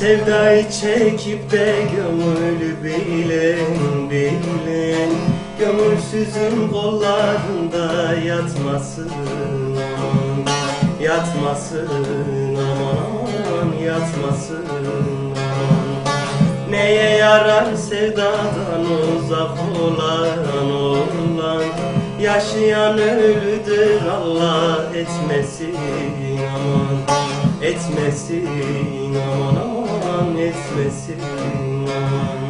Sevdayı çekip de gönül bilen bilen Gönülsüzün kollarında yatmasın Yatmasın aman aman. Yatmasın Neye yarar sevdadan uzak olan olan? Yaşayan ölüdür Allah etmesin aman Etmesin aman aman etmesin aman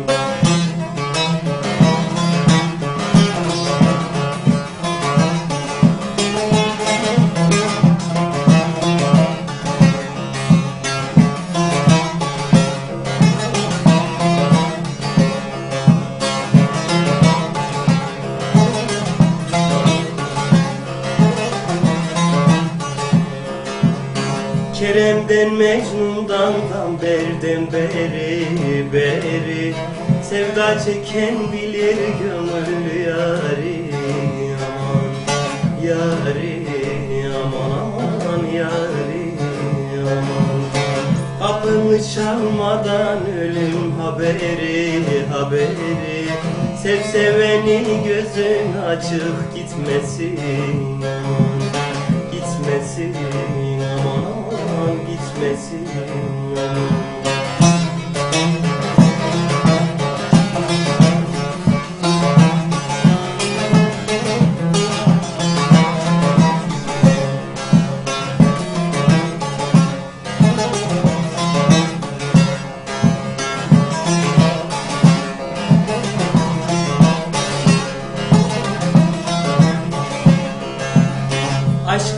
Kerem'den Mecnun'dan Gamber'den beri beri. Sevda çeken bilir gönül yari aman Yari aman yari aman. Kapını çalmadan ölüm haberi haberi. Sev seveni gözün açık gitmesin Gitmesin gitmesin aman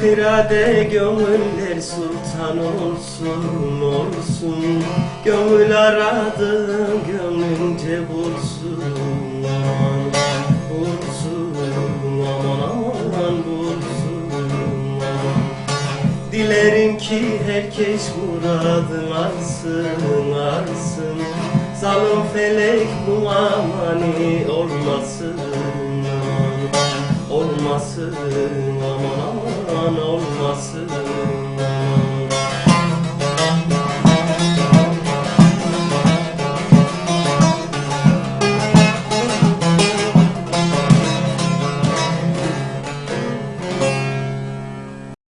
Aşk irade gönüller sultan olsun olsun. Gönül aradığın gönlünce bulsun aman Bulsun aman aman bulsun aman Dilerim ki herkes muradını arsın arsın Zalim felek bu amani olmasın Olmasın aman aman insan olmasın.